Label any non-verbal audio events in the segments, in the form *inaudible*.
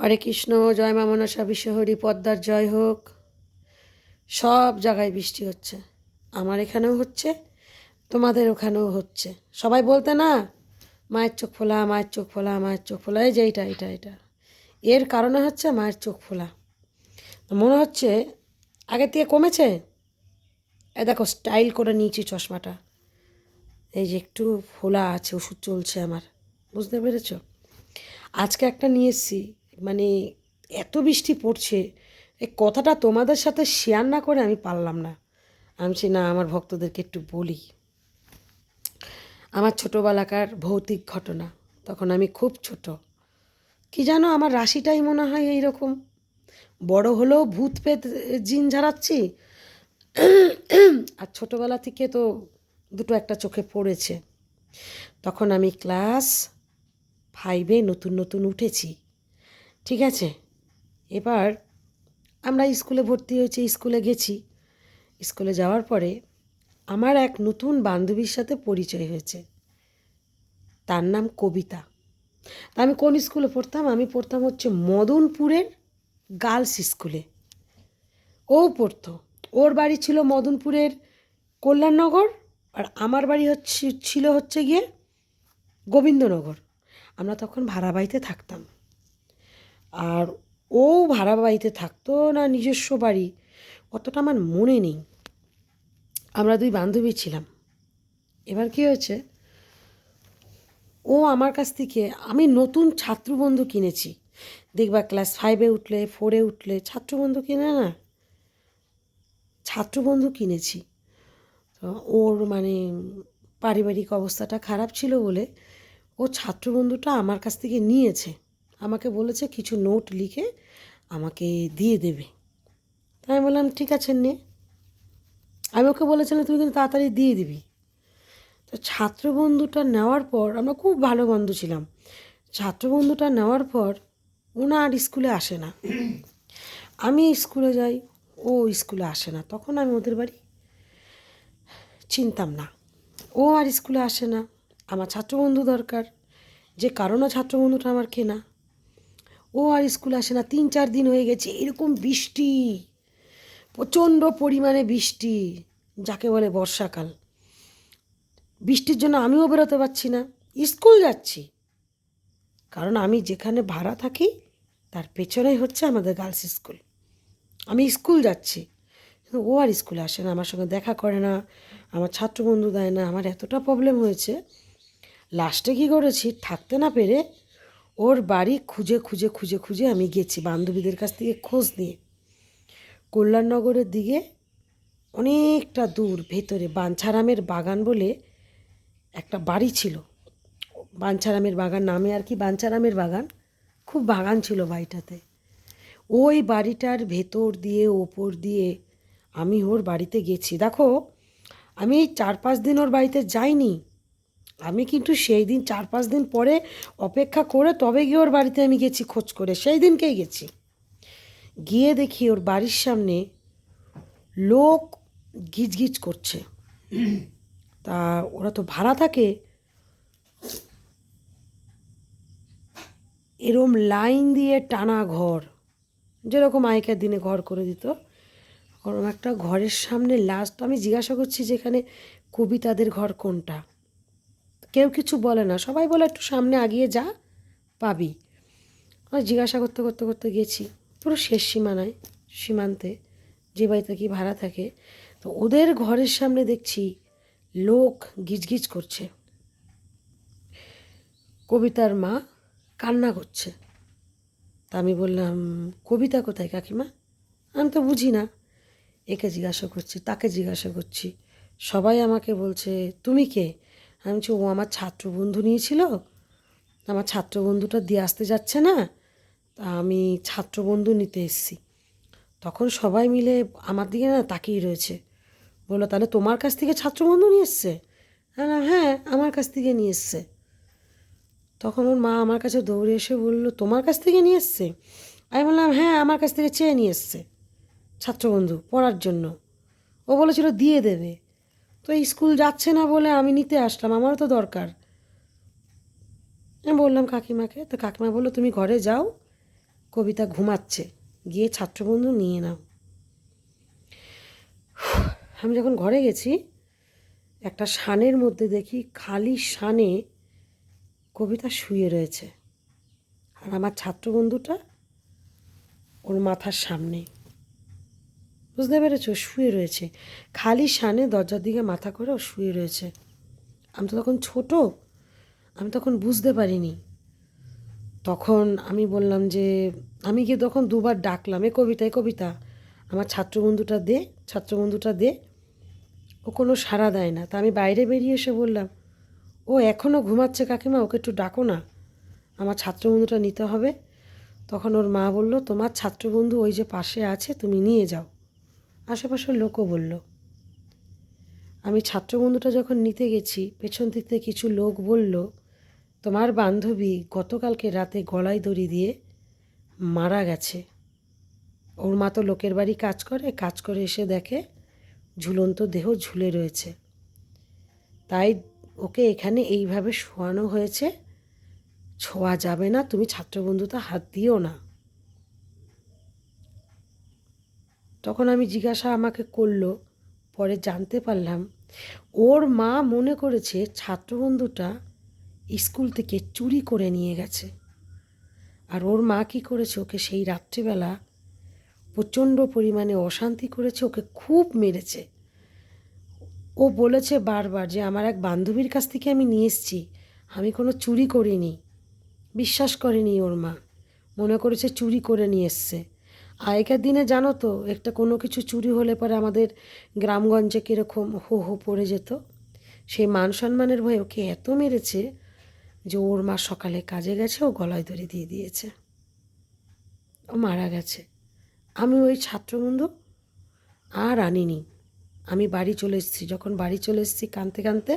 হরে কৃষ্ণ, জয় মা মনসা, বিশ্বহরি, পদ্মার জয় হোক। সব জায়গায় বৃষ্টি হচ্ছে। আমার এখানেও হচ্ছে, তোমাদের ওখানেও হচ্ছে। সবাই বলতে না, মায়ের চোখ ফোলা, মায়ের চোখ ফোলা, মায়ের চোখ ফোলা, এই যে এইটা এটা এটা এর কারণে হচ্ছে মায়ের চোখ ফোলা। মনে হচ্ছে আগের থেকে কমেছে? এ দেখো, স্টাইল করে নিয়েছি চশমাটা। এই যে একটু ফোলা আছে, ওষুধ চলছে আমার। বুঝতে পেরেছ? আজকে একটা নিয়ে এসেছি মানে এত বৃষ্টি পড়ছে, এই কথাটা তোমাদের সাথে শেয়ার না করে আমি পারলাম না। আমি সে না, আমার ভক্তদেরকে একটু বলি। আমার ছোটোবেলাকার ভৌতিক ঘটনা, তখন আমি খুব ছোট। কি জানো, আমার রাশিটাই মনে হয় এইরকম। বড় হলেও ভূত পেত, জিন ঝাড়াচ্ছি। আর ছোটোবেলা থেকে তো দুটো একটা চোখে পড়েছে। তখন আমি ক্লাস ফাইভে নতুন নতুন উঠেছি। ঠিক আছে। এবার আমরা স্কুলে ভর্তি হয়েছি, স্কুলে গেছি। স্কুলে যাওয়ার পরে আমার এক নতুন বান্ধবীর সাথে পরিচয় হয়েছে। তার নাম কবিতা। আমি কোন স্কুলে পড়তাম? আমি পড়তাম হচ্ছে মদনপুরের গার্লস স্কুলে। ও পড়তো। ওর বাড়ি ছিল মদনপুরের কল্যাণনগর আর আমার বাড়ি হচ্ছে, ছিল হচ্ছে গিয়ে গোবিন্দনগর। আমরা তখন ভাড়া বাড়িতে থাকতাম। আর ও ভাড়া বাড়িতে থাকতো না নিজস্ব বাড়ি, অতটা আমার মনে নেই। আমরা দুই বান্ধবী ছিলাম। এবার কি হয়েছে? ও আমার কাছ থেকে, আমি নতুন ছাত্রবন্ধু কিনেছি। দেখবা ক্লাস ফাইভে উঠলে ফোরে উঠলে, ছাত্রবন্ধু কিনে না? ছাত্রবন্ধু কিনেছি। তো ওর মানে পারিবারিক অবস্থাটা খারাপ ছিল বলে ও ছাত্রবন্ধুটা আমার কাছ থেকে নিয়েছে। আমাকে বলেছে কিছু নোট লিখে আমাকে দিয়ে দেবে। তাই আমি বললাম, ঠিক আছে নে। আমি ওকে বলেছিলাম, তুমি কিন্তু তাড়াতাড়ি দিয়ে দিবি। তো ছাত্রবন্ধুটা নেওয়ার পর আমরা খুব ভালো বন্ধু ছিলাম। ছাত্রবন্ধুটা নেওয়ার পর ওনা আর স্কুলে আসে না। আমি স্কুলে যাই, ও স্কুলে আসে না। তখন আমি ওদের বাড়ি চিনতাম না। ও আর স্কুলে আসে না। আমার ছাত্রবন্ধু দরকার। যে কারণে ছাত্রবন্ধুটা আমার কেনা। ও আর স্কুল আসে না, তিন চার দিন হয়ে গেছে, এরকম বৃষ্টি, প্রচণ্ড পরিমাণে বৃষ্টি, যাকে বলে বর্ষাকাল। বৃষ্টির জন্য আমিও বেরোতে পারছি না, স্কুল যাচ্ছি। কারণ আমি যেখানে ভাড়া থাকি, তার পেছনেই হচ্ছে আমাদের গার্লস স্কুল। আমি স্কুল যাচ্ছি ও আর স্কুলে আসে না, আমার সঙ্গে দেখা করে না, আমার ছাত্রবন্ধু দেয় না, আমার এতটা প্রবলেম হয়েছে। লাস্টে কী করেছি, থাকতে না পেরে ওর বাড়ি খুঁজে খুঁজে খুঁজে খুঁজে আমি গেছি বান্ধবীদের কাছ থেকে খোঁজ নিয়ে। কল্যাণনগরের দিকে অনেকটা দূর, ভেতরে বাঞ্ছারামের বাগান বলে একটা বাড়ি ছিল। বাঞ্ছারামের বাগান নামে আর কি বাঞ্ছারামের বাগান। খুব বাগান ছিল বাড়িটাতে। ওই বাড়িটার ভেতর দিয়ে, ওপর দিয়ে আমি ওর বাড়িতে গেছি। দেখো, আমি চার পাঁচ দিন ওর বাড়িতে যাইনি। আমি কিন্তু সেই দিন চার পাঁচ দিন পরে অপেক্ষা করে তবে গিয়ে ওর বাড়িতে আমি গেছি খোঁজ করে। সেই দিনকেই গেছি। গিয়ে দেখি ওর বাড়ির সামনে লোক গিজগিজ করছে। তা ওরা তো ভাড়া থাকে। এরম লাইন দিয়ে টানা ঘর। যেরকম আগেকার দিনে ঘর করে দিত। ওরম একটা ঘরের সামনে লাস্ট আমি জিজ্ঞাসা করছি যে এখানে কবিতাদের ঘর কোনটা? কেউ কিছু বলে না। সবাই বলে, একটু সামনে আগিয়ে যা, পাবি। আমি জিজ্ঞাসা করতে করতে করতে গেছি। পুরো শেষ সীমানায়, সীমান্তে, যে বাড়িতে কি ভাড়া থাকে, তো ওদের ঘরের সামনে দেখছি লোক গিজগিজ করছে। কবিতার মা কান্না করছে। তা আমি বললাম, কবিতা কোথায় কাকিমা? আমি তো বুঝি না। একে জিজ্ঞাসা করছি, তাকে জিজ্ঞাসা করছি। সবাই আমাকে বলছে, তুমি কে? আমি বলছি, ও আমার ছাত্র বন্ধু নিয়েছিল। আমার ছাত্র বন্ধুটা দিয়ে আসতে যাচ্ছে না। তা আমি ছাত্র বন্ধু নিতে এসেছি। তখন সবাই মিলে আমার দিকে না তাকিয়ে রয়েছে। বলল, তাহলে তোমার কাছ থেকে ছাত্র বন্ধু নিয়ে এসছে? হ্যাঁ হ্যাঁ আমার কাছ থেকে নিয়ে এসছে। তখন ওর মা আমার কাছে দৌড়ে এসে বলল, তোমার কাছ থেকে নিয়ে এসছে? আমি বললাম হ্যাঁ আমার কাছ থেকে চেয়ে নিয়ে এসছে ছাত্রবন্ধু পড়ার জন্য। ও বলেছিল, দিয়ে দেবে। তো স্কুল যাচ্ছে না বলে আমি নিতে আসলাম, আমারও তো দরকার। আমি বললাম, কাকিমাকে? তো কাকিমা বলল, তুমি ঘরে যাও, কবিতা ঘুমাচ্ছে, গিয়ে ছাত্রবন্ধু নিয়ে নাও। *sighs* আমি যখন ঘরে গেছি, একটা শানের মধ্যে দেখি খালি শানে কবিতা শুয়ে রয়েছে। আর আমার ছাত্রবন্ধুটা ওর মাথার সামনে। বুঝতে পেরেছ? শুয়ে রয়েছে। খালি শানে দরজার দিকে মাথা করে ও শুয়ে রয়েছে। আমি তো তখন ছোট, আমি তখন বুঝতে পারিনি। তখন আমি বললাম যে, আমি গিয়ে তখন দুবার ডাকলাম, এ কবিতা এ কবিতা, আমার ছাত্রবন্ধুটা দে ছাত্রবন্ধুটা দে। ও কোনো সাড়া দেয় না। তা আমি বাইরে বেরিয়ে এসে বললাম, ও এখনও ঘুমাচ্ছে কাকিমা, ওকে একটু ডাকো না। আমার ছাত্রবন্ধুটা নিতে হবে। তখন ওর মা বলল, তোমার ছাত্রবন্ধু ওই যে পাশে আছে, তুমি নিয়ে যাও। আশেপাশের লোকও বলল, আমি ছাত্রবন্ধুটা যখন নিতে গেছি, পেছন থেকে কিছু লোক বলল, তোমার বান্ধবী গতকালকে রাতে গলায় দড়ি দিয়ে মারা গেছে। ওর মা তো লোকের বাড়ি কাজ করে কাজ করে এসে দেখে ঝুলন্ত দেহ ঝুলে রয়েছে। তাই ওকে এখানে এইভাবে শোয়ানো হয়েছে, ছোঁয়া যাবে না, তুমি ছাত্রবন্ধুতে হাত দিও না। তখন আমি জিজ্ঞাসা আমাকে করল, পরে জানতে পারলাম, ওর মা মনে করেছে ছাত্রবন্ধুটা স্কুল থেকে চুরি করে নিয়ে গেছে। আর ওর মা কী করেছে, ওকে সেই রাত্রিবেলা প্রচণ্ড পরিমাণে অশান্তি করেছে, ওকে খুব মেরেছে। ও বলেছে বারবার যে, আমার এক বান্ধবীর কাছ থেকে আমি নিয়ে এসেছি, আমি কোনো চুরি করিনি। বিশ্বাস করেনি ওর মা। মনে করেছে চুরি করে নিয়ে এসছে। আগেকার দিনে জানো তো, একটা কোনো কিছু চুরি হলে পরে আমাদের গ্রামগঞ্জে কীরকম হো হো পড়ে যেত। সেই মান সম্মানের ভয়ে ওকে এত মেরেছে যে ওর মা সকালে কাজে গেছে, ও গলায় দড়ি দিয়ে দিয়েছে। ও মারা গেছে। আমি ওই ছাত্রবন্ধু আর আনিনি। আমি বাড়ি চলে এসেছি। যখন বাড়ি চলে এসেছি কানতে কানতে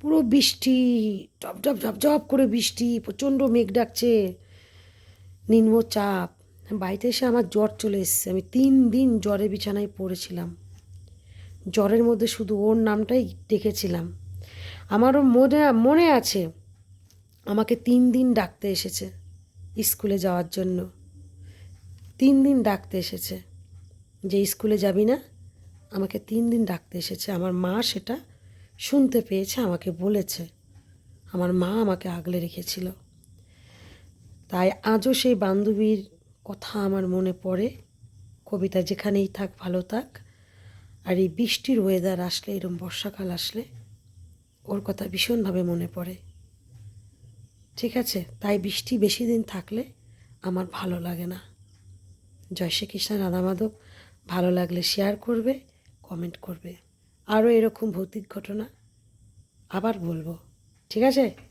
পুরো বৃষ্টি টপ টপ ঝপ ঝপ করে বৃষ্টি, প্রচণ্ড মেঘ ডাকছে, নিম্নচাপ বাড়িতে এসে আমার জ্বর চলে এসেছে। আমি তিন দিন জ্বরে বিছানায় পড়েছিলাম। জ্বরের মধ্যে শুধু ওর নামটাই ডেকেছিলাম আমারও মনে মনে আছে, আমাকে তিন দিন ডাকতে এসেছে স্কুলে যাওয়ার জন্য। তিন দিন ডাকতে এসেছে যে স্কুলে যাবি না? আমাকে তিন দিন ডাকতে এসেছে। আমার মা সেটা শুনতে পেয়েছে, আমাকে বলেছে। আমার মা আমাকে আগলে রেখেছিল। তাই আজও সেই বান্ধবীর কথা আমার মনে পড়ে। কবিতা যেখানেই থাক, ভালো থাক। আর এই বৃষ্টির ওয়েদার আসলে, এরম বর্ষাকাল আসলে, ওর কথা ভীষণভাবে মনে পড়ে। ঠিক আছে, তাই বৃষ্টি বেশি দিন থাকলে আমার ভালো লাগে না। জয় শ্রীকৃষ্ণ, রাধা মাধব, ভালো লাগলে শেয়ার করবে কমেন্ট করবে। আরও এরকম ভৌতিক ঘটনা আবার বলব। ঠিক আছে?